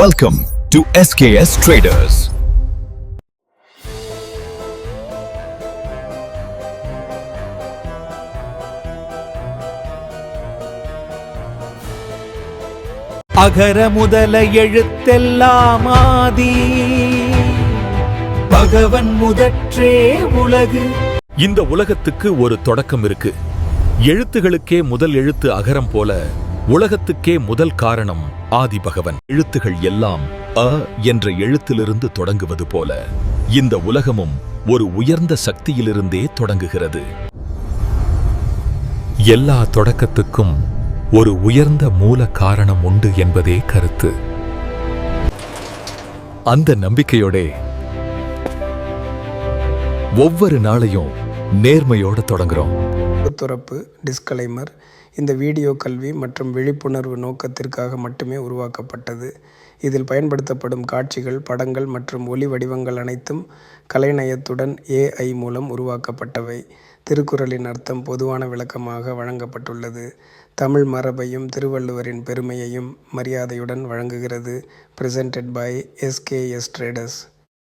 Welcome to SKS Traders. அகர முதல எழுத்தெல்லாம் ஆதி. பகவன் முதற்றே உலகு. இந்த உலகத்துக்கு ஒரு தொடக்கம் இருக்கு. எழுத்துகளுக்கே முதல் எழுத்து அகரம் போல உலகத்துக்கே முதல் காரணம் ஆதி பகவன் எழுத்துகள் எல்லாம் அ என்ற எழுத்திலிருந்து தொடங்குவது போல இந்த உலகமும் ஒரு உயர்ந்த சக்தியிலிருந்தே தொடங்குகிறது. எல்லா தொடக்கத்துக்கும் ஒரு உயர்ந்த மூல காரணம் உண்டு என்பதே கருத்து. அந்த நம்பிக்கையோடே ஒவ்வொரு நாளையும் நேர்மையோட தொடங்குறோம். துறப்பு டிஸ்கலைமர் இந்த வீடியோ கல்வி மற்றும் விழிப்புணர்வு நோக்கத்திற்காக மட்டுமே உருவாக்கப்பட்டது. இதில் பயன்படுத்தப்படும் காட்சிகள் படங்கள் மற்றும் ஒலி வடிவங்கள் அனைத்தும் கலைநயத்துடன் ஏஐ மூலம் உருவாக்கப்பட்டவை. திருக்குறளின் அர்த்தம் பொதுவான விளக்கமாக வழங்கப்பட்டுள்ளது. தமிழ் மரபையும் திருவள்ளுவரின் பெருமையையும் மரியாதையுடன் வழங்குகிறது. Presented by SKS traders